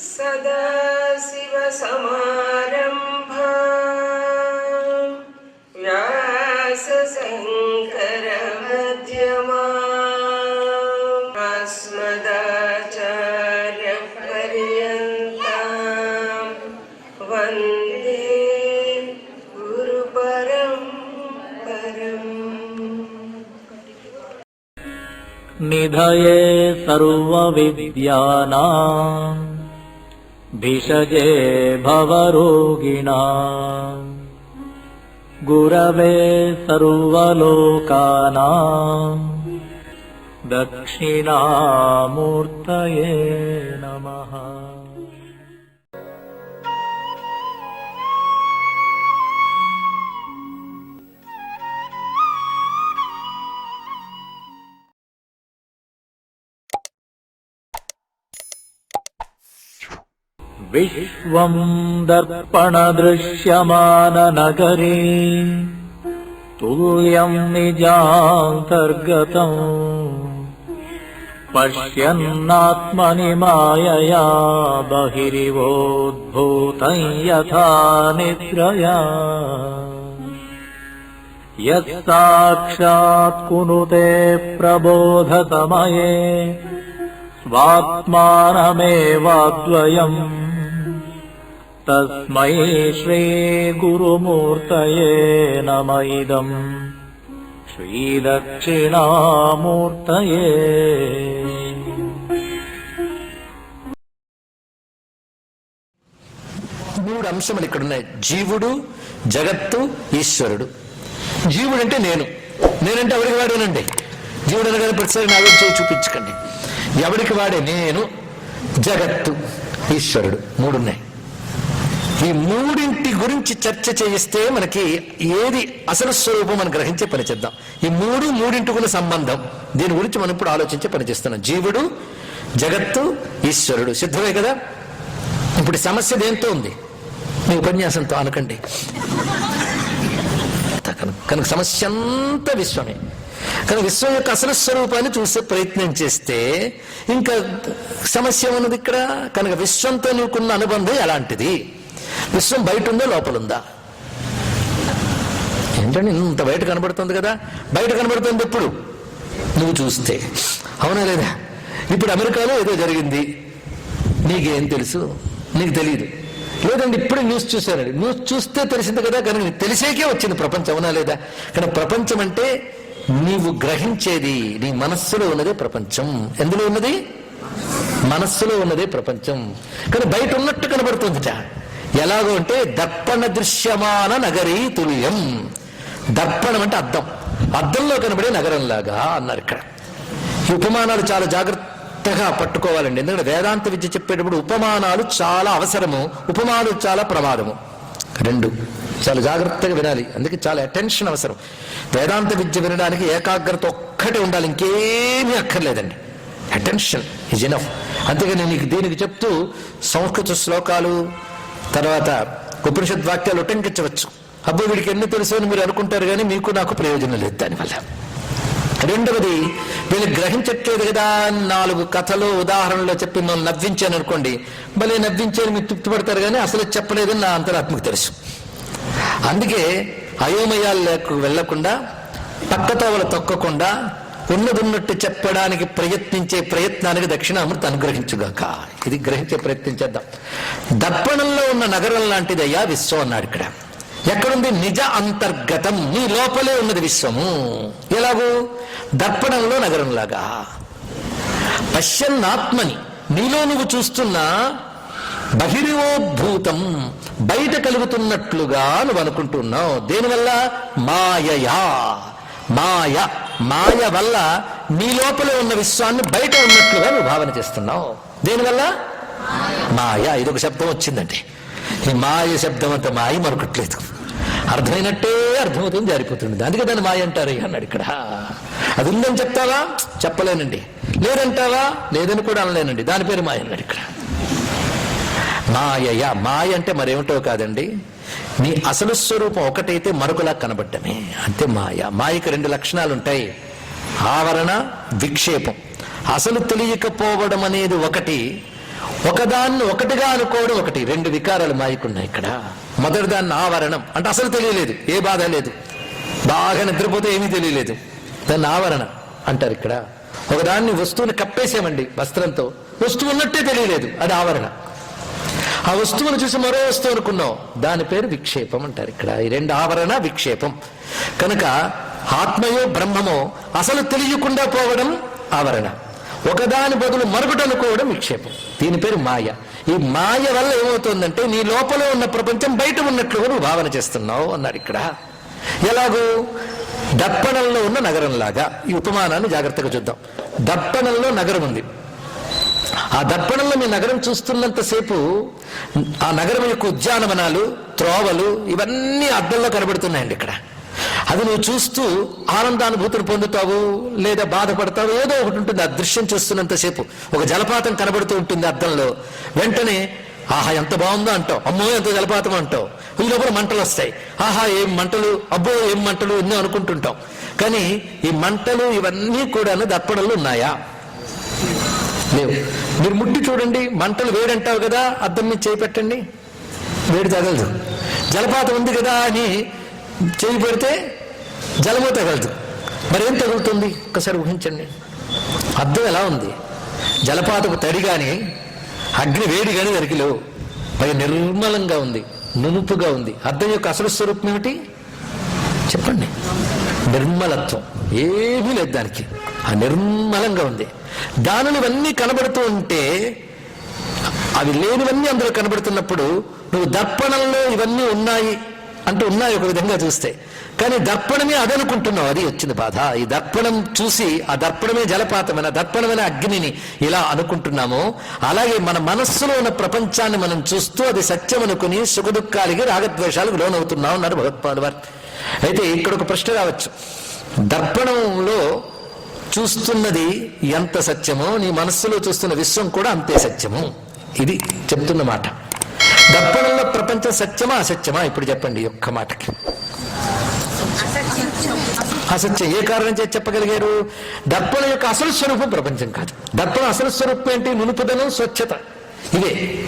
सदाशिवसमारम्भा व्यासशङ्करमध्यमा। अस्मदाचार्यपर्यन्तां। वन्दे गुरुपरं परम्। निधये सर्वविद्यानाम् भिषजे भवरोगिणाम् गुरवे सर्वलोकानाम् दक्षिणामूर्तये विश्वम् दर्पणदृश्यमाननगरे तुल्यम् निजान्तर्गतम् पश्यन्नात्मनि मायया बहिरिवोद्भूतम् यथा निद्रया। यत्साक्षात् कुनुते प्रबोधसमये स्वात्मानमेवाद्वयम् तस्मै श्रीगुरुमूर्तये नम इदम् श्रीदक्षिणामूर्तये మూడు అంశములు ఇక్కడ ఉన్నాయి జీవుడు జగత్తు ఈశ్వరుడు జీవుడు అంటే నేను నేనంటే ఎవరికి వాడేనండి జీవుడు అనగానే ప్రతిసారి నా వైపు చేయి చూపించకండి ఎవరికి వాడే నేను జగత్తు ఈశ్వరుడు మూడు ఉన్నాయి ఈ మూడింటి గురించి చర్చ చేయిస్తే మనకి ఏది అసలు స్వరూపం మనం గ్రహించే పని చేద్దాం. ఈ మూడు మూడింటికున్న సంబంధం దీని గురించి మనం ఇప్పుడు ఆలోచించే పని చేస్తున్నాం. జీవుడు జగత్తు ఈశ్వరుడు. సిద్ధమే కదా? ఇప్పుడు సమస్య దేంతో ఉంది? మీ ఉపన్యాసంతో అనకండి. కనుక సమస్య అంతా విశ్వమే. కనుక విశ్వం యొక్క అసలు స్వరూపాన్ని చూసే ప్రయత్నం చేస్తే ఇంకా సమస్య ఉన్నది ఇక్కడ? కనుక విశ్వంతో నీకున్న అనుబంధం ఎలాంటిది? విశ్వం బయట ఉందా లోపల ఉందా ఏంటంటే ఇంత బయట కనబడుతుంది కదా? బయట కనబడుతుంది ఎప్పుడు? నువ్వు చూస్తే. అవునా లేదా? ఇప్పుడు అమెరికాలో ఏదో జరిగింది. నీకేం తెలుసు? నీకు తెలియదు లేదండి ఇప్పుడే న్యూస్ చూశారండి న్యూస్ చూస్తే తెలిసింది కదా కానీ తెలిసేకే వచ్చింది ప్రపంచం. అవునా లేదా? కానీ ప్రపంచం అంటే నీవు గ్రహించేది నీ మనస్సులో ఉన్నదే ప్రపంచం. ఎందులో ఉన్నది? మనస్సులో ఉన్నదే ప్రపంచం. కానీ బయట ఉన్నట్టు కనబడుతుందిట. ఎలాగో అంటే దర్పణ దృశ్యమాన నగరీ తుల్యం దర్పణం అంటే అద్దం. అద్దంలో కనబడే నగరంలాగా అన్నారు ఇక్కడ. ఈ ఉపమానాలు చాలా జాగ్రత్తగా పట్టుకోవాలండి. ఎందుకంటే వేదాంత విద్య చెప్పేటప్పుడు ఉపమానాలు చాలా అవసరము ఉపమానాలు చాలా ప్రమాదము. రెండు. చాలా జాగ్రత్తగా వినాలి. అందుకే చాలా అటెన్షన్ అవసరం. వేదాంత విద్య వినడానికి ఏకాగ్రత ఒక్కటే ఉండాలి. ఇంకేమీ అక్కర్లేదండి. అటెన్షన్ ఇజ్ ఇనఫ్ అంతేగాని నీకు దీనికి చెప్తూ సంస్కృత శ్లోకాలు తర్వాత ఉపనిషత్ వాక్యాలు ఉటంకించవచ్చు. అబ్బో వీడికి ఎన్ని తెలుసు అని మీరు అనుకుంటారు కానీ మీకు నాకు ప్రయోజనం లేదు దానివల్ల. రెండవది వీళ్ళు గ్రహించట్లేదు కదా నాలుగు కథలు ఉదాహరణలో చెప్పి మనం నవ్వించాను అనుకోండి. భలే నవ్వించాను మీరు తృప్తిపడతారు కానీ అసలు చెప్పలేదని నా అంతరాత్మకు తెలుసు. అందుకే అయోమయాలకు వెళ్ళకుండా పక్కతోవలు తొక్కకుండా ఉన్నదున్నట్టు చెప్పడానికి ప్రయత్నించే ప్రయత్నానికి దక్షిణామూర్తి అనుగ్రహించుగాక. ఇది గ్రహించే ప్రయత్నం చేద్దాం. దర్పణంలో ఉన్న నగరం లాంటిదయ్యా విశ్వం అన్నాడు ఇక్కడ. ఎక్కడుంది? నిజ అంతర్గతం. నీ లోపలే ఉన్నది విశ్వము. ఎలాగూ? దర్పణంలో నగరంలాగా. పశ్యన్నాత్మని నీలో నువ్వు చూస్తున్న బహిరివోద్భూతం బయట కలుగుతున్నట్లుగా నువ్వు అనుకుంటున్నావు దేనివల్ల? మాయయా. మాయ. మాయ వల్ల నీ లోపల ఉన్న విశ్వాన్ని బయట ఉన్నట్లుగా నువ్వు భావన చేస్తున్నావు. దేనివల్ల? మాయ. ఇదొక శబ్దం వచ్చిందండి. ఈ మాయ శబ్దం అంత మాయ మరొకట్లేదు. అర్థమైనట్టే అర్థమవుతుంది జారిపోతుంది. అందుకే దాన్ని మాయ అంటారు అన్నాడు ఇక్కడ. అది ఉందని చెప్తావా? చెప్పలేనండి. లేదంటావా? లేదని కూడా అనలేనండి. దాని పేరు మాయ అన్నాడు ఇక్కడ. మాయయ మాయ అంటే మరేమిటో కాదండి. నీ అసలు స్వరూపం ఒకటైతే మరొకలా కనబడ్డమే. అంతే మాయ. మాయకు రెండు లక్షణాలు ఉంటాయి ఆవరణ విక్షేపం. అసలు తెలియకపోవడం అనేది ఒకటి. ఒకదాన్ని ఒకటిగా అనుకోవడం ఒకటి. రెండు వికారాలు మాయకున్నాయి ఇక్కడ. మొదటి దాన్ని ఆవరణం. అంటే అసలు తెలియలేదు. ఏ బాధ లేదు. బాగా నిద్రపోతే ఏమీ తెలియలేదు. దాన్ని ఆవరణ అంటారు ఇక్కడ. ఒకదాన్ని వస్తువుని కప్పేసామండి వస్త్రంతో. వస్తువు ఉన్నట్టే తెలియలేదు. అది ఆవరణ. ఆ వస్తువును చూసి మరో వస్తువు అనుకున్నాం దాని పేరు విక్షేపం అంటారు ఇక్కడ. ఈ రెండు ఆవరణ విక్షేపం. కనుక ఆత్మయో బ్రహ్మమో అసలు తెలియకుండా పోవడం ఆవరణ. ఒకదాని బదులు మరొకటి అనుకోవడం విక్షేపం. దీని పేరు మాయ. ఈ మాయ వల్ల ఏమవుతుందంటే నీ లోపల ఉన్న ప్రపంచం బయట ఉన్నట్లుగా నువ్వు భావన చేస్తున్నావు అన్నాడు ఇక్కడ. ఎలాగూ? దప్పణంలో ఉన్న నగరంలాగా. ఈ ఉపమానాన్ని జాగ్రత్తగా చూద్దాం. దప్పణంలో నగరం ఉంది. ఆ దర్పణంలో మీ నగరం చూస్తున్నంతసేపు ఆ నగరం యొక్క ఉద్యానవనాలు త్రోవలు ఇవన్నీ అద్దంలో కనబడుతున్నాయండి ఇక్కడ. అది నువ్వు చూస్తూ ఆనందానుభూతిని పొందుతావు లేదా బాధపడతావు ఏదో ఒకటి ఉంటుంది. ఆ దృశ్యం చూస్తున్నంతసేపు ఒక జలపాతం కనబడుతూ ఉంటుంది అద్దంలో. వెంటనే ఆహా ఎంత బాగుందో అంటావు. అమ్మో ఎంత జలపాతం అంటావు. ఈ లోపల మంటలు వస్తాయి. ఆహా ఏం మంటలు? అబ్బో ఏం మంటలు? ఎన్నో అనుకుంటుంటాం కానీ ఈ మంటలు ఇవన్నీ కూడా దర్పణంలో ఉన్నాయా? లేవు. మీరు ముట్టి చూడండి మంటలు వేడంటావు కదా అద్దం మీద చేయి పెట్టండి. వేడి తగలదు. జలపాతం ఉంది కదా అని చేయి పెడితే జలము తగలదు. మరి ఏం తగులుతుంది? ఒకసారి ఊహించండి. అద్దం ఎలా ఉంది? జలపాతపు తడి కానీ అగ్ని వేడి కానీ దానికి మరి నిర్మలంగా ఉంది నునుపుగా ఉంది. అద్దం యొక్క అసలు స్వరూపం ఏమిటి? చెప్పండి. నిర్మలత్వం. ఏమీ లేదు దానికి. ఆ నిర్మలంగా ఉంది. దానిని ఇవన్నీ కనబడుతూ ఉంటే అవి లేనివన్నీ అందులో కనబడుతున్నప్పుడు నువ్వు దర్పణంలో ఇవన్నీ ఉన్నాయి అంటూ ఉన్నాయి ఒక విధంగా చూస్తే. కానీ దర్పణమే అదనుకుంటున్నావు అది వచ్చింది బాధ. ఈ దర్పణం చూసి ఆ దర్పణమే జలపాతమైన దర్పణమైన అగ్నిని ఇలా అనుకుంటున్నాము. అలాగే మన మనస్సులో ఉన్న ప్రపంచాన్ని మనం చూస్తూ అది సత్యం అనుకుని సుఖదుఖాలకి రాగద్వేషాలకు లోనవుతున్నాం అన్నారు భగవత్పాదు వారు అయితే ఇక్కడ ఒక ప్రశ్న రావచ్చు. దర్పణంలో చూస్తున్నది ఎంత సత్యమో నీ మనస్సులో చూస్తున్న విశ్వం కూడా అంతే సత్యము. ఇది చెప్తున్న మాట. దర్పణంలో ప్రపంచం సత్యమా అసత్యమా? ఇప్పుడు చెప్పండి ఒక్క మాటకి. అసత్యం. ఏ కారణం చేసి చెప్పగలిగారు? దర్పణ యొక్క అసలు స్వరూపం ప్రపంచం కాదు. దర్పణ అసలు స్వరూపం ఏంటి? నునుపుదనం స్వచ్ఛత. ఇవే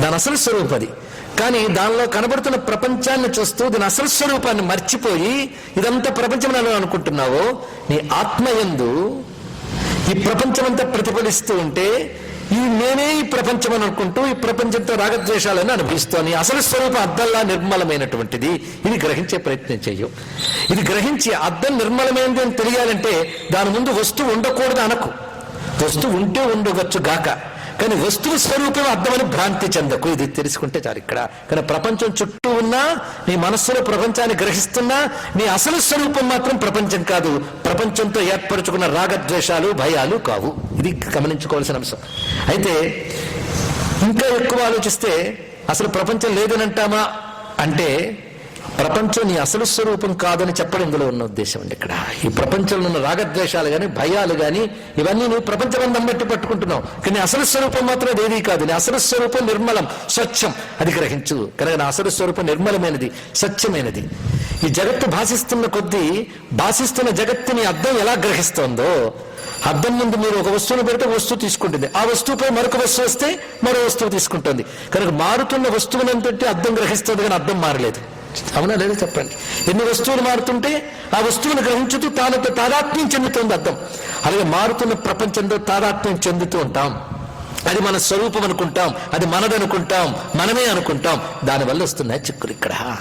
దాని అసలు స్వరూపం అది. కానీ దానిలో కనబడుతున్న ప్రపంచాన్ని చూస్తూ దీని అసలు స్వరూపాన్ని మర్చిపోయి ఇదంతా ప్రపంచం అని అనుకుంటున్నావో? నీ ఆత్మయందు ఈ ప్రపంచమంతా ప్రతిఫలిస్తూ ఉంటే ఈ నేనే ఈ ప్రపంచం అని అనుకుంటూ ఈ ప్రపంచంతో రాగద్వేషాలని అనుభవిస్తోని అసలు స్వరూపం అద్దంలా నిర్మలమైనటువంటిది ఇది గ్రహించే ప్రయత్నం చెయ్యు. ఇది గ్రహించి అద్దం నిర్మలమైనది అని తెలియాలంటే దాని ముందు వస్తువు ఉండకూడదు అనకు. వస్తువు ఉంటే ఉండవచ్చు గాక. కానీ వస్తువు స్వరూపం అర్థమని భ్రాంతి చెందకు. ఇది తెలుసుకుంటే చాలు ఇక్కడ. కానీ ప్రపంచం చుట్టూ ఉన్నా నీ మనస్సులో ప్రపంచాన్ని గ్రహిస్తున్నా నీ అసలు స్వరూపం మాత్రం ప్రపంచం కాదు. ప్రపంచంతో ఏర్పరచుకున్న రాగద్వేషాలు భయాలు కావు. ఇది గమనించుకోవాల్సిన అంశం. అయితే ఇంకా ఎక్కువ ఆలోచిస్తే అసలు ప్రపంచం లేదని అంటామా? అంటే ప్రపంచం నీ అసలు స్వరూపం కాదని చెప్పడం ఇందులో ఉన్న ఉద్దేశం అండి ఇక్కడ. ఈ ప్రపంచంలో ఉన్న రాగద్వేషాలు కానీ భయాలు కానీ ఇవన్నీ నువ్వు ప్రపంచబంధం బట్టి పట్టుకుంటున్నావు. కానీ అసలు స్వరూపం మాత్రం దేవీ కాదు. నీ అసలు స్వరూపం నిర్మలం స్వచ్ఛం. అది గ్రహించు. కనుక నా అసలు స్వరూపం నిర్మలమైనది స్వచ్ఛమైనది. ఈ జగత్తు భాషిస్తున్న కొద్దీ భాషిస్తున్న జగత్తుని అర్థం ఎలా గ్రహిస్తోందో అర్థం ముందు మీరు ఒక వస్తువును పెడితే వస్తువు తీసుకుంటుంది. ఆ వస్తువుపై మరొక వస్తువు వస్తే మరో వస్తువు తీసుకుంటుంది. కనుక మారుతున్న వస్తువులను పెట్టి గ్రహిస్తుంది కానీ అర్థం మారలేదు. అవునా లేదా చెప్పండి. ఎన్ని వస్తువులు మారుతుంటే ఆ వస్తువును గ్రహించుతూ తానుతో తాదాత్మ్యం చెందుతుంది అర్థం. అలాగే మారుతున్న ప్రపంచంతో తాదాత్మ్యం చెందుతూ ఉంటాం. అది మన స్వరూపం అనుకుంటాం అది మనదనుకుంటాం మనమే అనుకుంటాం. దానివల్ల వస్తున్నాయి చిక్కులు ఇక్కడ.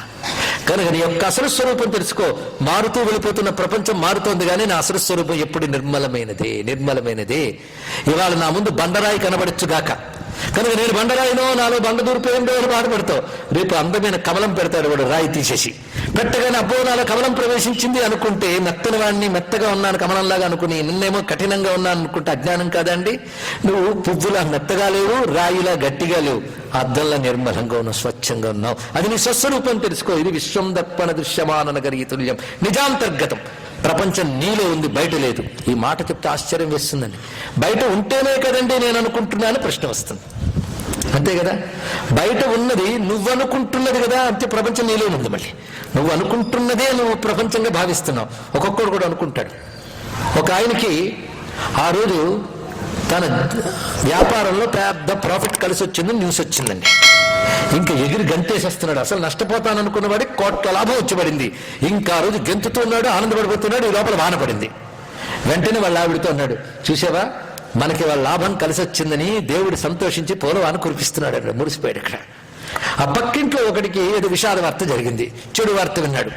కనుక నీ యొక్క అసలు స్వరూపం తెలుసుకో. మారుతూ వెళ్ళిపోతున్న ప్రపంచం మారుతోంది కానీ నా అసలు స్వరూపం ఎప్పుడు నిర్మలమైనది నిర్మలమైనది. ఇవాళ నా ముందు బండరాయి కనబడచ్చుగాక కనుక నేను బండరాయినో నాలో బండ దూరిపోయిందో అని బాధపడతావు రేపు అందమైన కమలం పెడతాడు వాడు రాయి తీసేసి. పెట్టగానే అబ్బో నాలో కమలం ప్రవేశించింది అనుకుంటే మెత్తని వాడిని మెత్తగా ఉన్నాను కమలంలాగా అనుకుని నిన్నేమో కఠినంగా ఉన్నాను అనుకుంటే అజ్ఞానం కాదండి. నువ్వు పువ్వులా మెత్తగా లేవు రాయిలా గట్టిగా లేవు. అద్దంలా నిర్మలంగా ఉన్నావు స్వచ్ఛంగా ఉన్నావు. అది నీ స్వస్వరూపం తెలుసుకో. ఇది విశ్వం దర్పణ దృశ్యమాన తుల్యం నిజాంతర్గతం. ప్రపంచం నీలో ఉంది బయట లేదు. ఈ మాట చెప్తే ఆశ్చర్యం వేస్తుందండి. బయట ఉంటేనే కదండి నేను అనుకుంటున్నాను ప్రశ్న వస్తుంది. అంతే కదా? బయట ఉన్నది నువ్వు అనుకుంటున్నది కదా అంతే ప్రపంచం నీలో ఉంది మళ్ళీ. నువ్వు అనుకుంటున్నదే నువ్వు ప్రపంచంగా భావిస్తున్నావు. ఒక్కొక్కడు కూడా అనుకుంటాడు. ఒక ఆయనకి ఆ రోజు తన వ్యాపారంలో పెద్ద ప్రాఫిట్ కలిసి వచ్చిందని న్యూస్ వచ్చిందండి. ఇంకా ఎగిరి గంతేసేస్తున్నాడు. అసలు నష్టపోతాను అనుకున్న వాడికి కోట్ల లాభం వచ్చిపడింది ఇంకా రోజు రోజు గెంతుతున్నాడు ఆనందపడిపోతున్నాడు ఈ లోపల వాన పడింది. వెంటనే వాళ్ళ ఆవిడతో అన్నాడు చూసావా? మనకి వాళ్ళ లాభం కలిసి వచ్చిందని దేవుడు సంతోషించి పోలవాన కురిపిస్తున్నాడు అక్కడ మురిసిపోయాడు అక్కడ ఆ పక్కింట్లో ఒకటికి ఏదో విషాద వార్త జరిగింది. చెడు వార్త విన్నాడు.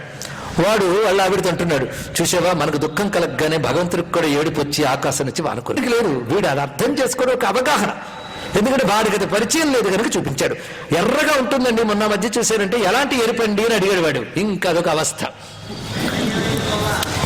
వాడు వాళ్ళ ఆవిడతో అంటున్నాడు చూసావా? మనకు దుఃఖం కలగగానే భగవంతుడికి కూడా ఏడుపు వచ్చి ఆకాశం నుంచి వానుకుని లేదు వీడు అది అర్థం చేసుకోవడం ఒక అవగాహన. ఎందుకంటే వాడికి అది పరిచయం లేదు కనుక చూపించాడు. ఎర్రగా ఉంటుందండి మొన్న మధ్య చూశారంటే ఎలాంటి ఎరుపండి అని అడిగాడు వాడు. ఇంకా అదొక అవస్థ.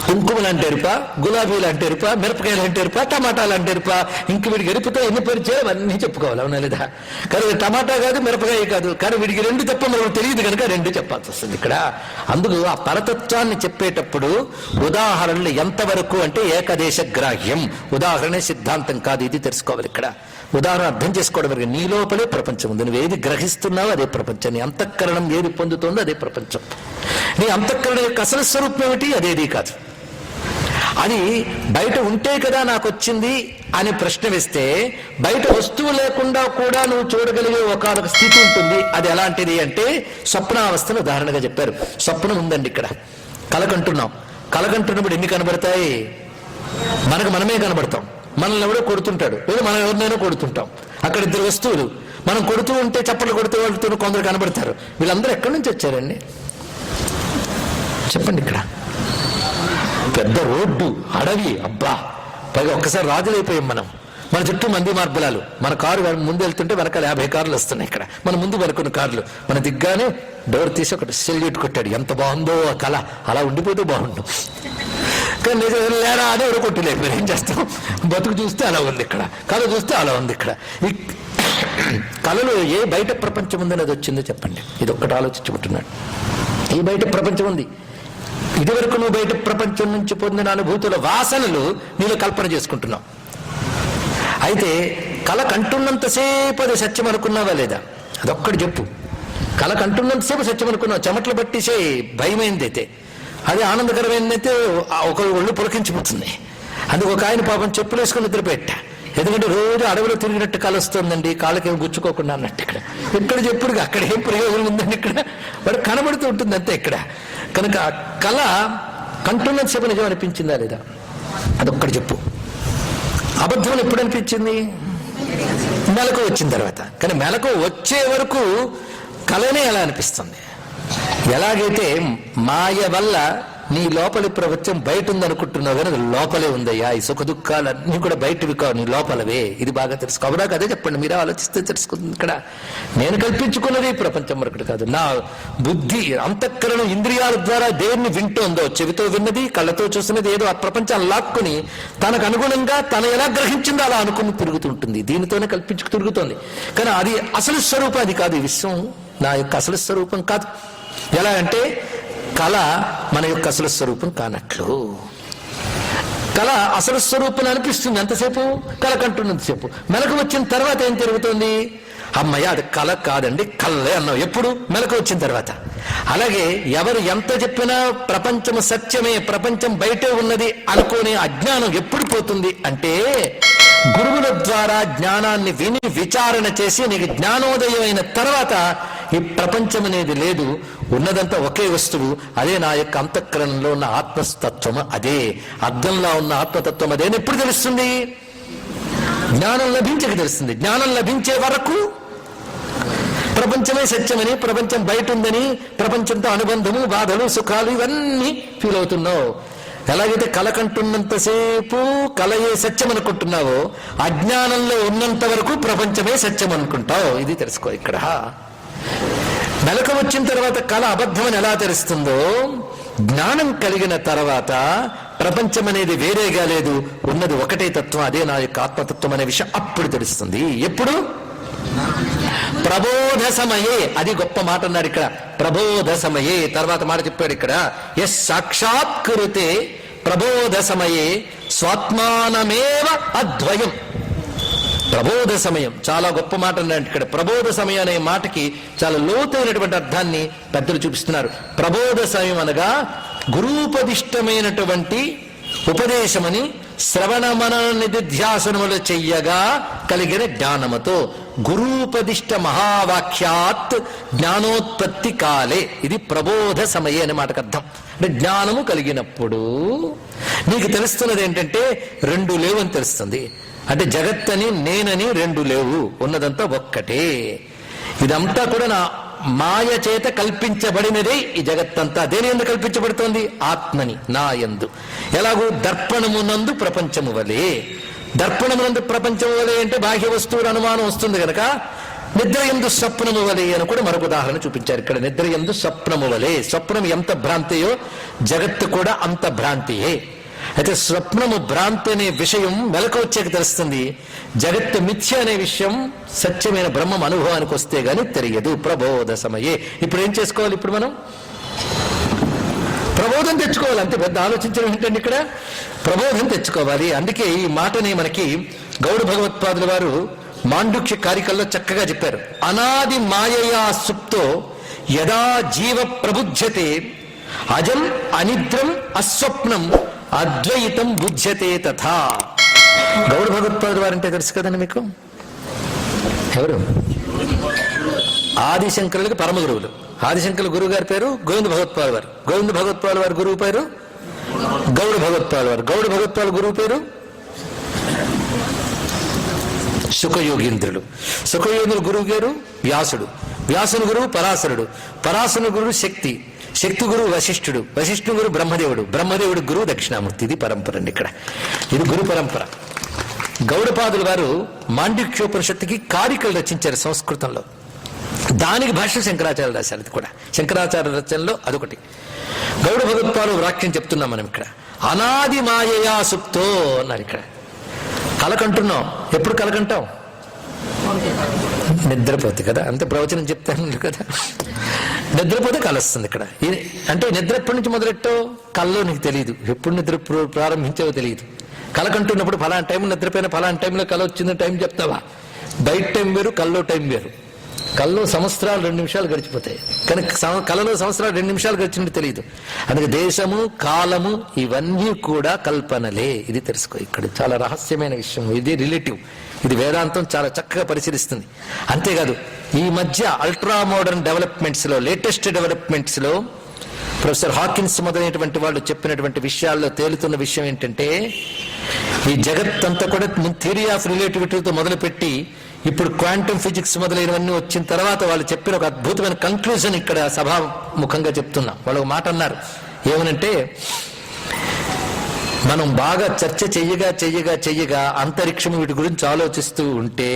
కుంకుమ లాంటి ఎరుప గులాబీ లాంటి ఎరుప మిరపకాయ లాంటి ఎరుప టమాటా లాంటి ఎరుప ఇంక వీడికి ఎరుపుతో ఎన్ని పరిచయాలు అవన్నీ చెప్పుకోవాలి అవునా లేదా? కానీ టమాటా కాదు మిరపకాయ కాదు. కానీ వీడికి రెండు తప్ప మనకు తెలియదు కనుక రెండు చెప్పాల్సి వస్తుంది ఇక్కడ. అందుకు ఆ పరతత్వాన్ని చెప్పేటప్పుడు ఉదాహరణలు ఎంతవరకు అంటే ఏకదేశ గ్రాహ్యం? ఉదాహరణ సిద్ధాంతం కాదు ఇది తెలుసుకోవాలి ఇక్కడ. ఉదాహరణ అర్థం చేసుకోవడం వరకు నీ లోపలే ప్రపంచం ఉంది. నువ్వు ఏది గ్రహిస్తున్నావో అదే ప్రపంచం. నీ అంతఃకరణం ఏది పొందుతుందో అదే ప్రపంచం. నీ అంతఃకరణ యొక్క అసలు స్వరూపం ఏమిటి? అదేది కాదు. అది బయట ఉంటే కదా నాకు వచ్చింది అని ప్రశ్న వేస్తే బయట వస్తువు లేకుండా కూడా నువ్వు చూడగలిగే ఒకనొక స్థితి ఉంటుంది. అది ఎలాంటిది అంటే స్వప్నావస్థను ఉదాహరణగా చెప్పారు. స్వప్నం ఉందండి ఇక్కడ. కలకంటున్నాం. కలకంటున్నప్పుడు ఎన్ని కనబడతాయి? మనకు మనమే కనబడతాం. మనల్ని ఎవడో కొడుతుంటాడు. లేదా మనం ఎవరినైనా కొడుతుంటాం. అక్కడ ఇద్దరు వస్తువులు. మనం కొడుతూ ఉంటే చప్పట్లు కొడుతూ వెళ్తూ కొందరు కనబడతారు. వీళ్ళందరూ ఎక్కడి నుంచి వచ్చారండి? చెప్పండి ఇక్కడ. పెద్ద రోడ్డు అడవి అబ్బా. పైగా ఒక్కసారి రాజులైపోయాం మనం. మన చుట్టూ మంది మార్బలాలు. మన కారు ముందు వెళ్తుంటే వెనకాల యాభై కార్లు వస్తున్నాయి ఇక్కడ. మన ముందు వరకున్న కార్లు. మన దిగ్గానే డోర్ తీసి ఒకటి సెల్యూట్ కొట్టాడు. ఎంత బాగుందో ఆ కళ. అలా ఉండిపోతే బాగుండు. కానీ నిజం లేరా అని ఎవరు కొట్టలేదు మీరు ఏం చేస్తాం? బతుకు చూస్తే అలా ఉంది ఇక్కడ. కళ చూస్తే అలా ఉంది ఇక్కడ. ఈ కళలో ఏ బయట ప్రపంచం ఉందని అది వచ్చిందో చెప్పండి. ఇది ఒక్కటి ఆలోచించుకుంటున్నాడు ఏ బయట ప్రపంచం ఉంది. ఇదివరకు నువ్వు బయట ప్రపంచం నుంచి పొందిన అనుభూతుల వాసనలు నీలో కల్పన చేసుకుంటున్నావు. అయితే కళ కంటున్నంతసేపు అది సత్యం అనుకున్నావా లేదా? అదొక్కటి చెప్పు. కళ కంటున్నంతసేపు సత్యం అనుకున్నావు చెమట్లు పట్టిసే భయమైంది అయితే అది ఆనందకరమైందైతే అయితే ఒక ఒళ్ళు పులకించిపోతుంది. అందుకు ఒక ఆయన పాపం చెప్పులు వేసుకుని నిద్రపెట్ట ఎందుకంటే రోజు అడవిలో తిరిగినట్టు కలుస్తుందండి కాళ్ళకేం గుచ్చుకోకుండా అన్నట్టు ఇక్కడ. ఇక్కడ చెప్పుడు అక్కడ ఏం ప్రయోజనం ఉందండి ఇక్కడ? వాడు కనబడుతూ ఉంటుంది అంతే ఇక్కడ. కనుక కళ కంటున్నంతసేపు నిజం అనిపించిందా లేదా? అదొక్కటి చెప్పు. అబద్ధం ఎప్పుడు అనిపించింది? మెలకు వచ్చిన తర్వాత. కానీ మెలకు వచ్చే వరకు కలనే ఎలా అనిపిస్తుంది? ఎలాగైతే మాయ వల్ల నీ లోపలి ప్రపంచం బయట ఉందనుకుంటున్నావు కానీ అది లోపలే ఉందయ్యా. ఈ సుఖ దుఃఖాలన్నీ కూడా బయటవి కావు నీ లోపలవే. ఇది బాగా తెలుసుకో. అవునా అదే చెప్పండి మీరు ఆలోచిస్తే తెలుసుకుంది ఇక్కడ. నేను కల్పించుకున్నది ప్రపంచం మరొకటి కాదు. నా బుద్ధి అంతఃకరణం ఇంద్రియాల ద్వారా దేన్ని వింటోందో చెవితో విన్నది కళ్ళతో చూసినది ఏదో ఆ ప్రపంచాన్ని లాక్కుని తనకు అనుగుణంగా తన ఎలా గ్రహించిందో అలా అనుకుని తిరుగుతుంటుంది. దీనితోనే కల్పించుకు తిరుగుతోంది. కానీ అది అసలు స్వరూపం అది కాదు ఈ విశ్వం. నా యొక్క అసలు స్వరూపం కాదు. ఎలా అంటే కళ మన యొక్క అసలు స్వరూపం కానట్లు. కళ అసలు స్వరూపం అనిపిస్తుంది ఎంతసేపు? కళ కంటున్నంతసేపు మెలకు వచ్చిన తర్వాత ఏం జరుగుతుంది? అమ్మయ్య అది కళ కాదండి కళ్ళే అన్నావు. ఎప్పుడు? మెలకు వచ్చిన తర్వాత. అలాగే ఎవరు ఎంత చెప్పినా ప్రపంచం సత్యమే ప్రపంచం బయటే ఉన్నది అనుకునే అజ్ఞానం ఎప్పుడు పోతుంది అంటే గురువుల ద్వారా జ్ఞానాన్ని విని విచారణ చేసి నీకు జ్ఞానోదయం అయిన తర్వాత ఈ ప్రపంచం అనేది లేదు ఉన్నదంతా ఒకే వస్తువు అదే నా యొక్క అంతఃకరణంలో ఉన్న ఆత్మతత్వం అదే. అర్థంలో ఉన్న ఆత్మతత్వం అదే అని ఎప్పుడు తెలుస్తుంది? జ్ఞానం లభించక తెలుస్తుంది. జ్ఞానం లభించే వరకు ప్రపంచమే సత్యమని ప్రపంచం బయట ఉందని ప్రపంచంతో అనుబంధము బాధలు సుఖాలు ఇవన్నీ ఫీల్ అవుతున్నావు. ఎలాగైతే కలకంటున్నంతసేపు కలయే సత్యం అనుకుంటున్నావో అజ్ఞానంలో ఉన్నంత వరకు ప్రపంచమే సత్యం అనుకుంటావు. ఇది తెలుసుకో ఇక్కడ. మెలక వచ్చిన తర్వాత కళ అబద్ధమని ఎలా తెలుస్తుందో? జ్ఞానం కలిగిన తర్వాత ప్రపంచం అనేది వేరేగా లేదు. ఉన్నది ఒకటే తత్వం అదే నా యొక్క ఆత్మతత్వం అనే విషయం అప్పుడు తెలుస్తుంది. ఎప్పుడు? ప్రబోధ సమయే. అది గొప్ప మాట అన్నారు ఇక్కడ. ప్రబోధ సమయే. తర్వాత మాట చెప్పాడు ఇక్కడ. ఎస్ సాక్షాత్కృతే ప్రబోధ సమయే. స్వాత్మానమేవ అద్వయం. ప్రబోధ సమయం. చాలా గొప్ప మాట అన్నాడు ఇక్కడ ప్రబోధ సమయం అనే మాటకి చాలా లోతైనటువంటి అర్థాన్ని పెద్దలు చూపిస్తున్నారు. ప్రబోధ సమయం అనగా గురూపదిష్టమైనటువంటి ఉపదేశమని శ్రవణ మనన నిధిధ్యాసనములు చెయ్యగా కలిగిన జ్ఞానముతో గురూపదిష్ట మహావాక్యాత్ జ్ఞానోత్పత్తి కాలే. ఇది ప్రబోధ సమయ అనే మాటకు అర్థం. అంటే జ్ఞానము కలిగినప్పుడు నీకు తెలుస్తున్నది ఏంటంటే రెండు లేవని తెలుస్తుంది. అంటే జగత్తని నేనని రెండు లేవు. ఉన్నదంతా ఒక్కటే. ఇదంతా కూడా నా మాయ చేత కల్పించబడినదే ఈ జగత్తంతా. దేని ఎందు కల్పించబడుతోంది? ఆత్మని నా యందు ఎలాగూ దర్పణమునందు ప్రపంచము వలె. దర్పణమునందు ప్రపంచము వలె అంటే బాహ్య వస్తువుల అనుమానం వస్తుంది కనుక నిద్ర ఎందు స్వప్నము వలె అని కూడా మరొక ఉదాహరణ చూపించారు ఇక్కడ. నిద్ర ఎందు స్వప్నము వలె. స్వప్నం ఎంత భ్రాంతియో జగత్తు కూడా అంత భ్రాంతియే. అయితే స్వప్నము భ్రాంతి అనే విషయం మెలకు వచ్చాక తెలుస్తుంది. జగత్తు మిథ్య అనే విషయం సత్యమైన బ్రహ్మం అనుభవానికి వస్తే గాని తెలియదు. ప్రబోధ సమయే. ఇప్పుడు ఏం చేసుకోవాలి ఇప్పుడు మనం? ప్రబోధం తెచ్చుకోవాలి. అంతే పెద్ద ఆలోచించడం ఏంటండి ఇక్కడ? ప్రబోధం తెచ్చుకోవాలి. అందుకే ఈ మాటని మనకి గౌడ భగవత్పాదుల వారు మాండుక్య కారికల్లో చక్కగా చెప్పారు. అనాది మాయయా సుప్తో యదా జీవ ప్రబుధ్యతే. అజం అనిద్రం అస్వప్నం అద్వైతం బుధ్యతే తథా. గౌడ వారు వారంటే తెలుసు కదండి మీకు? ఎవరు? ఆదిశంకరులకు పరమ గురువులు. ఆదిశంకరుల గురువు గారి పేరు గోవింద భగవత్పాల్ వారు. గోవింద భగవత్పాల్ వారి గురువు పేరు గౌడ భగవత్పాల్ వారు. గౌడ భగవత్పాల్ గురువు పేరు సుఖయోగీంద్రులు. సుఖయోగింద్రుడు గురువు గారు వ్యాసుడు. వ్యాసుని గురువు పరాశరుడు. పరాశరుని గురువు శక్తి. శక్తి గురువు వశిష్ఠుడు వశిష్ఠు గురు బ్రహ్మదేవుడు. బ్రహ్మదేవుడు గురువు దక్షిణామూర్తి. ఇది పరంపర అండి ఇక్కడ. ఇది గురు పరంపర. గౌడపాదులు వారు మాండిక్యోపనిషత్తుకి కారికలు రచించారు సంస్కృతంలో. దానికి భాష్య శంకరాచార్య రాశారు. అది కూడా శంకరాచార్య రచనలో అదొకటి. గౌడ భగవత్పాలు వాక్యం చెప్తున్నాం మనం ఇక్కడ. అనాది మాయయా సుప్తో అన్నారు ఇక్కడ. కలకంటున్నాం. ఎప్పుడు కలకంటాం? నిద్రపోతే కదా? అంతే ప్రవచనం చెప్తాను కదా? నిద్రపోతే కలుస్తుంది ఇక్కడ. అంటే నిద్ర ఎప్పటి నుంచి మొదలెట్టో కల్లో నీకు తెలియదు ఎప్పుడు నిద్ర ప్రారంభించావో తెలియదు కలకంటున్నప్పుడు ఫలానా టైం నిద్రపోయిన ఫలానా టైంలో కళ వచ్చింది టైం చెప్తావా? బయట టైం వేరు కల్లో టైం వేరు. కల్లో సంవత్సరాలు రెండు నిమిషాలు గడిచిపోతాయి. కానీ కళలో కలలో సంవత్సరాలు రెండు నిమిషాలు గడిచినట్టు తెలియదు అందుకే దేశము కాలము ఇవన్నీ కూడా కల్పనలే. ఇది తెలుసుకో ఇక్కడ. చాలా రహస్యమైన విషయం. ఇది రిలేటివ్ ఇది వేదాంతం చాలా చక్కగా పరిశీలిస్తుంది. అంతేకాదు ఈ మధ్య అల్ట్రా మోడర్న్ డెవలప్మెంట్స్లో లేటెస్ట్ డెవలప్మెంట్స్లో ప్రొఫెసర్ హాకిన్స్ మొదలైనటువంటి వాళ్ళు చెప్పినటువంటి విషయాల్లో తేలుతున్న విషయం ఏంటంటే ఈ జగత్ అంతా కూడా థియరీ ఆఫ్ రిలేటివిటీతో మొదలుపెట్టి ఇప్పుడు క్వాంటమ్ ఫిజిక్స్ మొదలైనవన్నీ వచ్చిన తర్వాత వాళ్ళు చెప్పిన ఒక అద్భుతమైన కంక్లూజన్ ఇక్కడ సభాముఖంగా చెప్తున్నా. వాళ్ళు ఒక మాట అన్నారు. ఏమనంటే మనం బాగా చర్చ చెయ్యగా చెయ్యగా చెయ్యగా అంతరిక్షం వీటి గురించి ఆలోచిస్తూ ఉంటే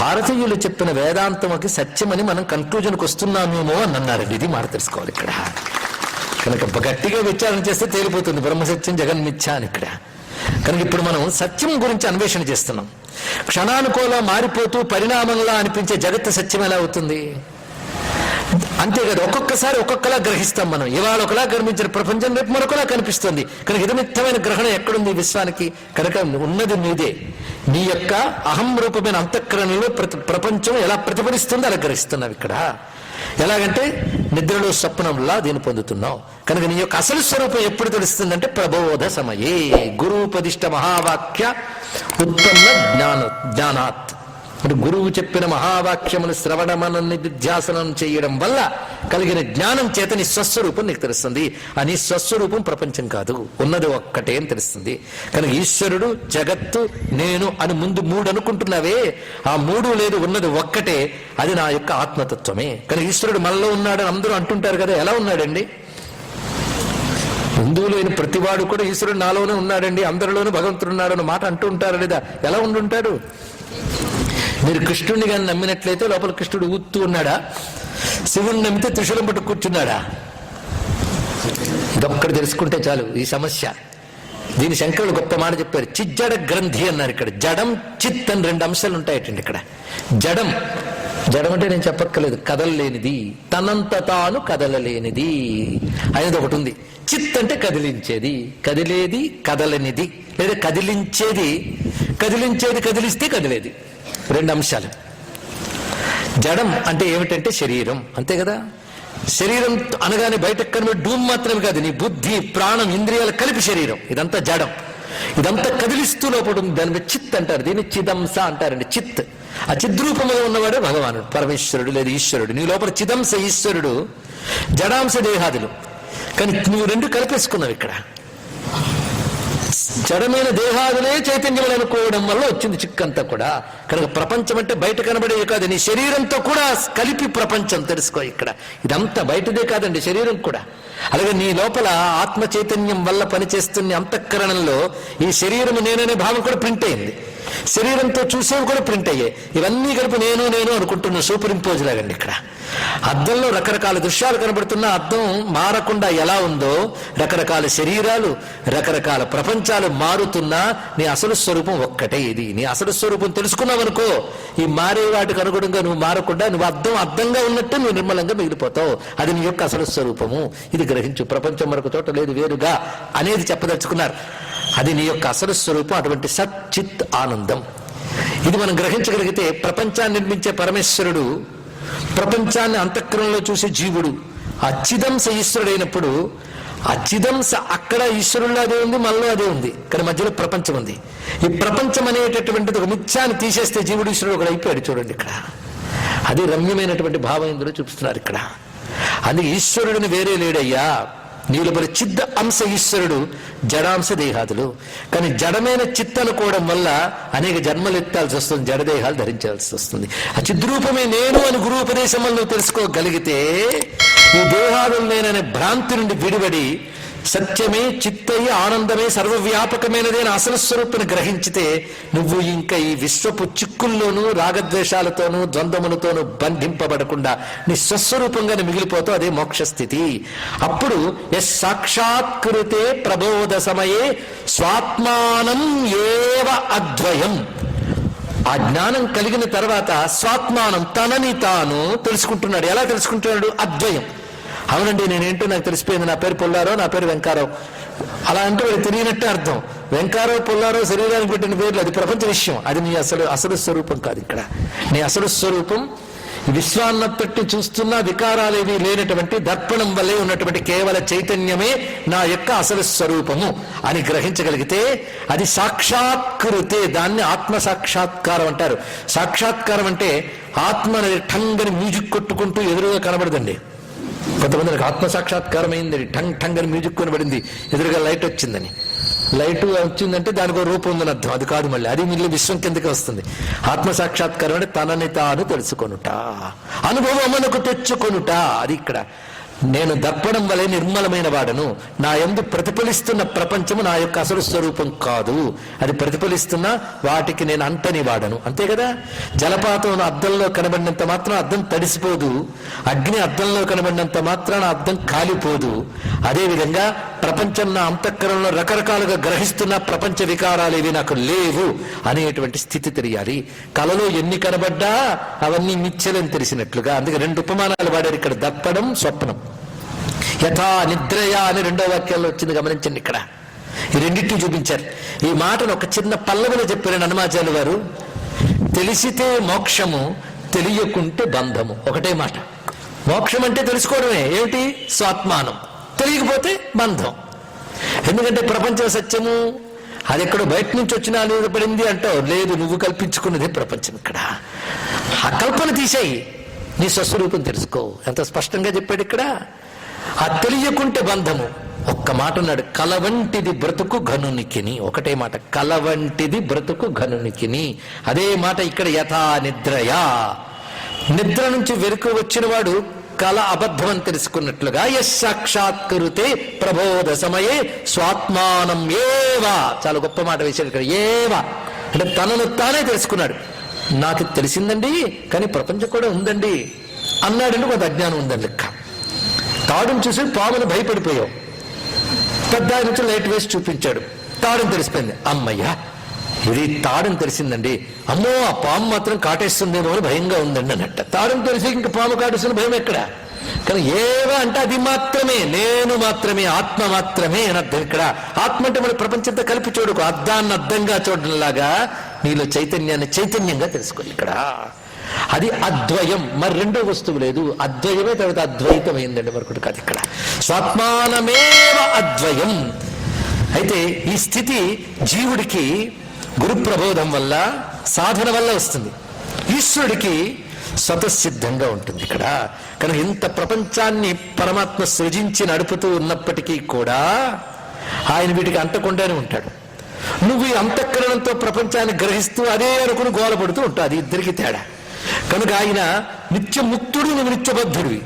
భారతీయులు చెప్పిన వేదాంతమకి సత్యమని మనం కన్క్లూజన్కి వస్తున్నామేమో అని అన్నారండి. ఇది మాట తెలుసుకోవాలి ఇక్కడ. కనుక గట్టిగా విచారణ చేస్తే తేలిపోతుంది. బ్రహ్మసత్యం జగన్మిథ్య అని ఇక్కడ. కనుక ఇప్పుడు మనం సత్యం గురించి అన్వేషణ చేస్తున్నాం. క్షణానుకోలా మారిపోతూ పరిణామంలా అనిపించే జగత్ సత్యం ఎలా అవుతుంది? అంతేకాదు ఒక్కొక్కసారి ఒక్కొక్కలా గ్రహిస్తాం మనం. ఇవాళ ఒకలా కనిపించిన ప్రపంచం రేపు మరొకలా కనిపిస్తుంది. కనుక ఇదమిత్తమైన గ్రహణం ఎక్కడుంది విశ్వానికి? కనుక ఉన్నది నీదే. నీ యొక్క అహం రూపమైన అంతఃకరణలో ప్రపంచం ఎలా ప్రతిఫలిస్తుందో అలా గ్రహిస్తున్నావు ఇక్కడ. ఎలాగంటే నిద్రలో స్వప్నంలా దీన్ని పొందుతున్నావు. కనుక నీ యొక్క అసలు స్వరూపం ఎప్పుడు తెలుస్తుందంటే ప్రబోధ సమయే. గురుపదిష్ట మహావాక్య ఉత్పన్న జ్ఞాన జ్ఞానాత్. మరి గురువు చెప్పిన మహావాక్యమును శ్రవణమన నిధ్యాసనం చేయడం వల్ల కలిగిన జ్ఞానం చేత నీ స్వస్వరూపం నీకు తెలుస్తుంది. అని స్వస్వరూపం ప్రపంచం కాదు. ఉన్నది ఒక్కటే అని తెలుస్తుంది. కనుక ఈశ్వరుడు జగత్తు నేను అని ముందు మూడు అనుకుంటున్నావే. ఆ మూడు లేదు ఉన్నది ఒక్కటే. అది నా యొక్క ఆత్మతత్వమే. కనుక ఈశ్వరుడు మనలో ఉన్నాడని అందరూ అంటుంటారు కదా ఎలా ఉన్నాడండి? హిందువులు అయిన ప్రతివాడు కూడా ఈశ్వరుడు నాలోనే ఉన్నాడండి అందరిలోనూ భగవంతుడు ఉన్నాడు అన్న మాట అంటూ ఉంటారు లేదా? ఎలా ఉండుంటాడు? మీరు కృష్ణుడిని కానీ నమ్మినట్లయితే లోపల కృష్ణుడు ఊత్తూ ఉన్నాడా? శివుని నమ్మితే త్రిశూలం పట్టు కూర్చున్నాడా? ఇదొక్కటి తెలుసుకుంటే చాలు ఈ సమస్య. దీని శంకరుడు గొప్ప మాట చెప్పారు. చిజ్జడ గ్రంథి అన్నారు ఇక్కడ. జడం చిత్ అని రెండు అంశాలు ఉంటాయటండి ఇక్కడ. జడం జడం అంటే నేను చెప్పక్కర్లేదు. కదలలేనిది. తనంత తాను కదలలేనిది. అనేది ఒకటి ఉంది. చిత్ అంటే కదిలించేది. కదిలేది కదలనిది. లేదా కదిలించేది. కదిలించేది కదిలిస్తే కదిలేది. రెండు అంశాలు. జడం అంటే ఏమిటంటే శరీరం అంతే కదా? శరీరం అనగానే బయటకు కనిపే డూమ్ మాత్రమే కాదు నీ బుద్ధి ప్రాణం ఇంద్రియాలు కలిపి శరీరం. ఇదంతా జడం. ఇదంతా కదిలిస్తూ లోపల ఉంది దాని మీద చిత్ అంటారు. దీన్ని చిదంస అంటారండి. చిత్. ఆ చిద్రూపంలో ఉన్నవాడే భగవానుడు. పరమేశ్వరుడు లేదా ఈశ్వరుడు. నీ లోపల చిదంస ఈశ్వరుడు జడాంశ దేహాదులు. కానీ నువ్వు రెండు కలిపేసుకున్నావు ఇక్కడ. జడమైన దేహాదులే చైతన్యములు అనుకోవడం వల్ల వచ్చింది చిక్కంతా కూడా. కనుక ప్రపంచం అంటే బయట కనబడేది కాదు నీ శరీరంతో కూడా కలిపి ప్రపంచం తెలుసుకో ఇక్కడ. ఇదంతా బయటదే కాదండి శరీరం కూడా. అలాగే నీ లోపల ఆత్మ చైతన్యం వల్ల పనిచేస్తున్న అంతఃకరణంలో ఈ శరీరము నేననే భావం కూడా ప్రింట్ అయింది. శరీరంతో చూసేవి కూడా ప్రింట్ అయ్యాయి. ఇవన్నీ కలిపి నేను నేను అనుకుంటున్న సూపర్ ఇంపోజ్ లాగండి ఇక్కడ. అద్దంలో రకరకాల దృశ్యాలు కనబడుతున్న అద్దం మారకుండా ఎలా ఉందో రకరకాల శరీరాలు రకరకాల ప్రపంచాలు మారుతున్నా నీ అసలు స్వరూపం ఒక్కటే ఇది. నీ అసలు స్వరూపం తెలుసుకున్నావనుకో ఈ మారే వాటికి అనుగుణంగా నువ్వు మారకుండా నువ్వు అద్దం అద్దంగా ఉన్నట్టు నువ్వు నిర్మలంగా మిగిలిపోతావు. అది నీ యొక్క అసలు స్వరూపము. ఇది గ్రహించు. ప్రపంచం మరొక చోట లేదు వేరుగా అనేది చెప్పదలుచుకున్నారు. అది నీ యొక్క అసలు స్వరూపం అటువంటి సత్ చిత్ ఆనందం. ఇది మనం గ్రహించగలిగితే ప్రపంచాన్ని నిర్మించే పరమేశ్వరుడు ప్రపంచాన్ని అంతఃకరణలో చూసే జీవుడు అచ్చిదంశ ఈశ్వరుడైనప్పుడు అచ్చిదంశ అక్కడ ఈశ్వరుల్లో అదే ఉంది మనలో అదే ఉంది. కానీ మధ్యలో ప్రపంచం ఉంది. ఈ ప్రపంచం అనేటటువంటిది ఒక మిథ్యాన్ని తీసేస్తే జీవుడు ఈశ్వరుడు ఒకడు అయిపోయాడు చూడండి ఇక్కడ. అది రమ్యమైనటువంటి భావం ఇందులో చూపిస్తున్నారు ఇక్కడ. అది ఈశ్వరుడిని వేరే లేడయ్యా. నీలోపల చిద్ద అంశ ఈశ్వరుడు జడాంశ దేహాదులు. కానీ జడమైన చిత్త అనుకోవడం వల్ల అనేక జన్మలు ఎత్తాల్సి వస్తుంది జడదేహాలు ధరించాల్సి వస్తుంది. ఆ చిద్రూపమే నేను అని గురు ఉపదేశం వల్ల నువ్వు తెలుసుకోగలిగితే ఈ దేహాదులు నేననే భ్రాంతి నుండి విడిబడి సత్యమే చిత్తయి ఆనందమే సర్వవ్యాపకమైనదే అని అసలు స్వరూపుని గ్రహించితే నువ్వు ఇంకా ఈ విశ్వపు చిక్కుల్లోనూ రాగద్వేషాలతోనూ ద్వంద్వములతోనూ బంధింపబడకుండా నీ స్వస్వరూపంగా మిగిలిపోతావు అదే మోక్షస్థితి. అప్పుడు ఎస్ సాక్షాత్కృతే ప్రబోధ సమయే స్వాత్మానం ఏవ అద్వయం. ఆ జ్ఞానం కలిగిన తర్వాత స్వాత్మానం తనని తాను తెలుసుకుంటున్నాడు. ఎలా తెలుసుకుంటున్నాడు? అద్వయం. అవునండి నేనేంటో నాకు తెలిసిపోయింది. నా పేరు పుల్లారావు నా పేరు వెంకారావు అలా అంటే వీడు తెలియనట్టే అర్థం. వెంకారావు పుల్లారావు శరీరానికి పెట్టిన పేర్లు అది ప్రపంచ విషయం. అది నీ అసలు అసలు స్వరూపం కాదు ఇక్కడ. నీ అసలు స్వరూపం విశ్వాన్నతట్టి చూస్తున్న వికారాలేవి లేనటువంటి దర్పణం వల్లే ఉన్నటువంటి కేవల చైతన్యమే నా యొక్క అసలు స్వరూపము అని గ్రహించగలిగితే అది సాక్షాత్కృతే. దాన్ని ఆత్మ సాక్షాత్కారం అంటారు. సాక్షాత్కారం అంటే ఆత్మ అనేది ఠంగని మ్యూజిక్ కొట్టుకుంటూ ఎదురుగా కనబడదండి. కొంతమందికి ఆత్మ సాక్షాత్కారం అయింది ఠంగ్ ఠంగ్ అని మ్యూజిక్ కొనబడింది ఎదురుగా లైట్ వచ్చిందని. లైట్ వచ్చిందంటే దానికి ఒక రూపం ఉందని అర్థం అది కాదు మళ్ళీ. అది మిగిలిన విశ్వం కిందకి వస్తుంది. ఆత్మ సాక్షాత్కారం అంటే తనని తాను తెలుసుకొనుట అనుభవం మనకు తెచ్చుకొనుట అది ఇక్కడ. నేను దర్పణం వలె నిర్మలమైన వాడను. నా ఎందు ప్రతిఫలిస్తున్న ప్రపంచము నా యొక్క అసలు స్వరూపం కాదు. అది ప్రతిఫలిస్తున్న వాటికి నేను అంటని వాడను. అంతే కదా? జలపాతం అద్దంలో కనబడినంత మాత్రం అద్దం తడిసిపోదు. అగ్ని అద్దంలో కనబడినంత మాత్రాన అద్దం కాలిపోదు. అదేవిధంగా ప్రపంచం నా అంతఃకరణలో రకరకాలుగా గ్రహిస్తున్న ప్రపంచ వికారాలు ఏవి నాకు లేవు అనేటువంటి స్థితి తెలియాలి. కలలో ఎన్ని కనబడ్డా అవన్నీ మిచ్చలని తెలిసినట్లుగా. అందుకే రెండు ఉపమానాలు వాడారు ఇక్కడ. దప్పడం స్వప్నం. యథా నిద్రయా అని రెండో వాక్యాల్లో వచ్చింది గమనించండి ఇక్కడ. ఈ రెండింటిని చూపించారు. ఈ మాటను ఒక చిన్న పల్లవిలో చెప్పారు హనుమాచార్య వారు తెలిసితే మోక్షము తెలియకుంటే బంధము. ఒకటే మాట. మోక్షం అంటే తెలుసుకోవడమే. ఏమిటి? స్వాత్మానం. తెలియకపోతే బంధం. ఎందుకంటే ప్రపంచ సత్యము అది ఎక్కడో బయట నుంచి వచ్చిన అనేది పడింది అంటావు. లేదు నువ్వు కల్పించుకున్నదే ప్రపంచం ఇక్కడ. ఆ కల్పన తీసేయి. నీ స్వస్వరూపం తెలుసుకో. ఎంత స్పష్టంగా చెప్పాడు ఇక్కడ? ఆ తెలియకుంటే బంధము. ఒక్క మాట అన్నాడు కలవంటిది బ్రతుకు ఘనునికిని. ఒకటే మాట కలవంటిది బ్రతుకు ఘనునికిని. అదే మాట ఇక్కడ యథా నిద్రయా. నిద్ర నుంచి వెనుక వచ్చినవాడు కల అబద్ధం అని తెలుసుకున్నట్లుగా ఎస్ సాక్షాత్కృతే ప్రబోధ సమయే స్వాత్మానం ఏవా. చాలా గొప్ప మాట వేశాడు ఇక్కడ ఏవా. అంటే తనను తానే తెలుసుకున్నాడు. నాకు తెలిసిందండి కానీ ప్రపంచం కూడా ఉందండి అన్నాడండి కొంత అజ్ఞానం ఉందండి లెక్క. తాడును చూసి పాములు భయపడిపోయావు. పెద్ద ఆయన నుంచి లైట్ వేసి చూపించాడు. తాడును తెరిసిపోయింది అమ్మయ్యా ఇది తాడుని తెలిసిందండి అమ్మో ఆ పాము మాత్రం కాటేస్తుందేమో అని భయంగా ఉందండి అన్నట్ట. తాడుని తెలిసి ఇంకా పాము కాటేస్తున్న భయం ఎక్కడ? కానీ ఏవా అంటే అది మాత్రమే నేను మాత్రమే ఆత్మ మాత్రమే అని అర్థం ఇక్కడ. ఆత్మ అంటే మన ప్రపంచంతో కలిపి చూడకు. అద్దాన్ని అద్దంగా చూడడం లాగా నీలో చైతన్యాన్ని చైతన్యంగా తెలుసుకోండి ఇక్కడ. అది అద్వయం. మరి రెండో వస్తువు లేదు. అద్వయమే తర్వాత అద్వైతమైందండి మరొకటి కాదు ఇక్కడ. స్వాత్మానమేవ అద్వయం. అయితే ఈ స్థితి జీవుడికి గురు ప్రబోధం వల్ల సాధన వల్ల వస్తుంది. ఈశ్వరుడికి స్వతసిద్ధంగా ఉంటుంది ఇక్కడ. కనుక ఇంత ప్రపంచాన్ని పరమాత్మ సృజించి నడుపుతూ ఉన్నప్పటికీ కూడా ఆయన వీటికి అంటకుండానే ఉంటాడు. నువ్వు ఈ అంతఃకరణంతో ప్రపంచాన్ని గ్రహిస్తూ అదే అనుకుని గోలపడుతూ ఉంటావు. అది ఇద్దరికి తేడా. కనుక ఆయన నిత్యముక్తుడు నువ్వు నిత్యబద్ధుడివి.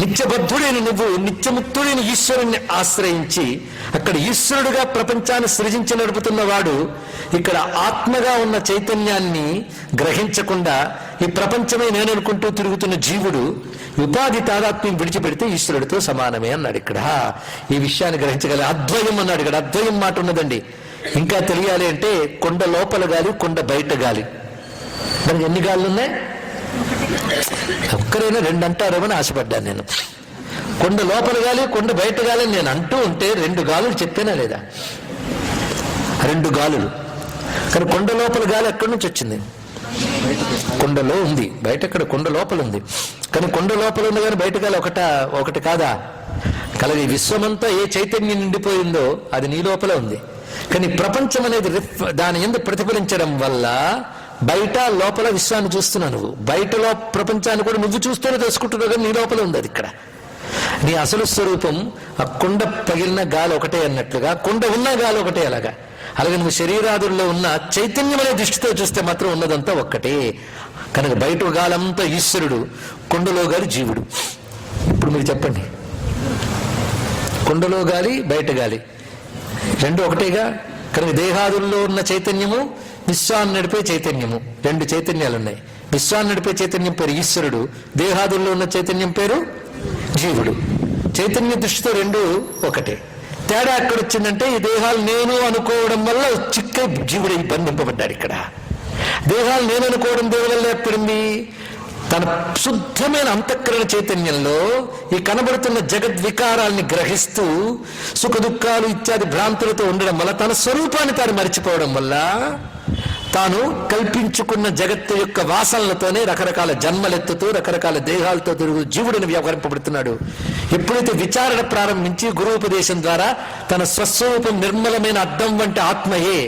నిత్యబద్ధుడైన నువ్వు నిత్యముక్తుడైన ఈశ్వరుణ్ణి ఆశ్రయించి అక్కడ ఈశ్వరుడుగా ప్రపంచాన్ని సృజించి నడుపుతున్న వాడు ఇక్కడ ఆత్మగా ఉన్న చైతన్యాన్ని గ్రహించకుండా ఈ ప్రపంచమే నేను అనుకుంటూ తిరుగుతున్న జీవుడు ఉపాధి తాదాత్మ్యం విడిచిపెడితే ఈశ్వరుడితో సమానమే అన్నాడు ఇక్కడ. ఈ విషయాన్ని గ్రహించగల అద్వయం అన్నాడు ఇక్కడ. అద్వయం మాట ఉన్నదండి. ఇంకా తెలియాలి అంటే కొండ లోపల గాలి కొండ బయట గాలి. దానికి ఎన్ని గాలులు ఉన్నాయి ఒక్కరైనా రెండు అంటారేమని ఆశపడ్డాను నేను. కొండ లోపల గాలి కొండ బయట గాలి అని నేను అంటూ ఉంటే రెండు గాలులు చెప్పానా లేదా? రెండు గాలులు. కానీ కొండ లోపల గాలి ఎక్కడి నుంచి వచ్చింది? కొండలో ఉంది. బయట ఇక్కడ కొండ లోపల ఉంది. కానీ కొండ లోపల ఉంది కానీ బయట గాలి ఒకట ఒకటి కాదా? కలది విశ్వమంతా ఏ చైతన్యం నిండిపోయిందో అది నీ లోపల ఉంది. కానీ ప్రపంచం అనేది రిఫ్ దాని ఎందుకు ప్రతిఫలించడం వల్ల బయట లోపల విశ్వాన్ని చూస్తున్నావు నువ్వు. బయటలో ప్రపంచాన్ని కూడా నువ్వు చూస్తూనే తెలుసుకుంటున్నావు కానీ నీ లోపల ఉంది అది ఇక్కడ. నీ అసలు స్వరూపం ఆ కుండ పగిలిన గాలి ఒకటే అన్నట్లుగా కుండ ఉన్న గాలి ఒకటే అలాగా. అలాగే నువ్వు శరీరాదుల్లో ఉన్న చైతన్యమైన దృష్టితో చూస్తే మాత్రం ఉన్నదంతా ఒక్కటే. కనుక బయట గాలంతా ఈశ్వరుడు కుండలో గాలి జీవుడు. ఇప్పుడు మీరు చెప్పండి. కుండలో గాలి బయట గాలి. రెండు ఒకటేగా? కనుక దేహాదుల్లో ఉన్న చైతన్యము విశ్వాన్ని నడిపే చైతన్యము. రెండు చైతన్యాలు ఉన్నాయి విశ్వాన్ని నడిపే చైతన్యం పేరు ఈశ్వరుడు. దేహాదుల్లో ఉన్న చైతన్యం పేరు జీవుడు. చైతన్య దృష్టితో రెండు ఒకటే. తేడా ఎక్కడ వచ్చిందంటే ఈ దేహాలు నేను అనుకోవడం వల్ల చిక్క జీవుడు బంధింపబడ్డాడు ఇక్కడ. దేహాలు నేను అనుకోవడం దేని వల్ల తన శుద్ధమైన అంతఃకరణ చైతన్యంలో ఈ కనబడుతున్న జగద్వికారాల్ని గ్రహిస్తూ సుఖ దుఃఖాలు ఇత్యాది భ్రాంతులతో ఉండడం వల్ల తన స్వరూపాన్ని తాను మరిచిపోవడం వల్ల తాను కల్పించుకున్న జగత్తు యొక్క వాసనలతోనే రకరకాల జన్మలెత్తుతూ రకరకాల దేహాలతో తిరుగు జీవుడిని వ్యవహరింపబడుతున్నాడు. ఎప్పుడైతే విచారణ ప్రారంభించి గురువుపదేశం ద్వారా తన స్వస్వరూపం నిర్మలమైన అద్దం వంటి ఆత్మయే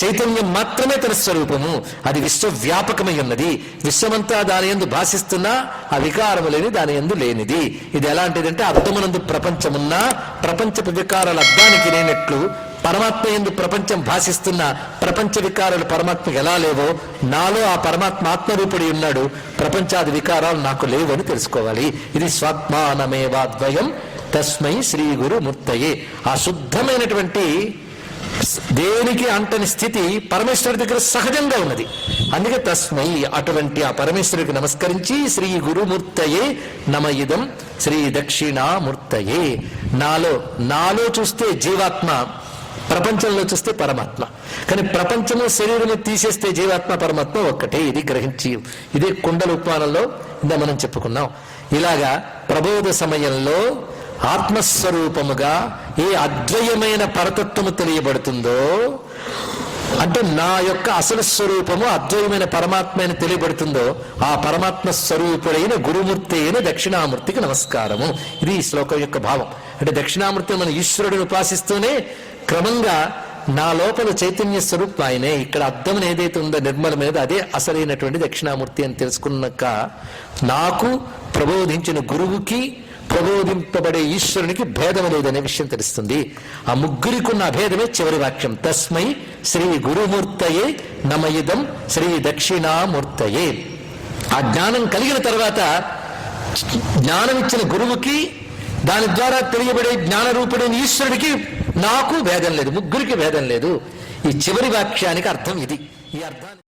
చైతన్యం మాత్రమే తన స్వరూపము అది విశ్వవ్యాపకమై ఉన్నది విశ్వమంతా దాని ఎందు భాషిస్తున్నా ఆ వికారము లేని దాని ఎందు లేనిది. ఇది ఎలాంటిదంటే అర్థమునందు ప్రపంచమున్నా ప్రపంచపు వికారాల అర్థానికి లేనట్లు పరమాత్మ ఎందు ప్రపంచం భాషిస్తున్న ప్రపంచ వికారాలు పరమాత్మకి ఎలా లేవో నాలో ఆ పరమాత్మ ఆత్మరూపుడి ఉన్నాడు. ప్రపంచాది వికారాలు నాకు లేవు అని తెలుసుకోవాలి. ఇది స్వాత్మానమేవాద్వయం. తస్మై శ్రీ గురు ఆ శుద్ధమైనటువంటి దేనికి అంటని స్థితి పరమేశ్వరుడి దగ్గర సహజంగా ఉన్నది. అందుకే తస్మై అటువంటి ఆ పరమేశ్వరుడికి నమస్కరించి శ్రీ గురుమూర్తయే నమయిదం శ్రీ దక్షిణామూర్తయే. నాలో నాలో చూస్తే జీవాత్మ ప్రపంచంలో చూస్తే పరమాత్మ. కానీ ప్రపంచము శరీరము తీసేస్తే జీవాత్మ పరమాత్మ ఒక్కటే. ఇది గ్రహించి ఇదే కుండల ఉపమానంలో ఇందా మనం చెప్పుకున్నాం. ఇలాగా ప్రబోధ సమయంలో ఆత్మస్వరూపముగా ఏ అద్వయమైన పరతత్వము తెలియబడుతుందో అంటే నా యొక్క అసలు స్వరూపము అద్వయమైన పరమాత్మ అని తెలియబడుతుందో ఆ పరమాత్మ స్వరూపుడైన గురుమూర్తి అయిన దక్షిణామూర్తికి నమస్కారము. ఇది ఈ శ్లోకం యొక్క భావం. అంటే దక్షిణామూర్తి మన ఈశ్వరుడిని ఉపాసిస్తూనే క్రమంగా నా లోపల చైతన్య స్వరూపం ఆయనే. ఇక్కడ అర్థం ఏదైతే ఉందో నిర్మల అదే అసలైనటువంటి దక్షిణామూర్తి అని తెలుసుకున్నాక నాకు ప్రబోధించిన గురువుకి ప్రబోధింపబడే ఈశ్వరునికి భేదం లేదనే విషయం తెలుస్తుంది. ఆ ముగ్గురికున్న అభేదమే చివరి వాక్యం. తస్మై శ్రీ గురుమూర్తయే నమయిదం శ్రీ దక్షిణామూర్తయే. ఆ జ్ఞానం కలిగిన తర్వాత జ్ఞానం ఇచ్చిన గురువుకి దాని ద్వారా తెలియబడే జ్ఞానరూపుడైన ఈశ్వరుడికి నాకు భేదం లేదు ముగ్గురికి భేదం లేదు. ఈ చివరి వాక్యానికి అర్థం ఇది. ఈ అర్థాన్ని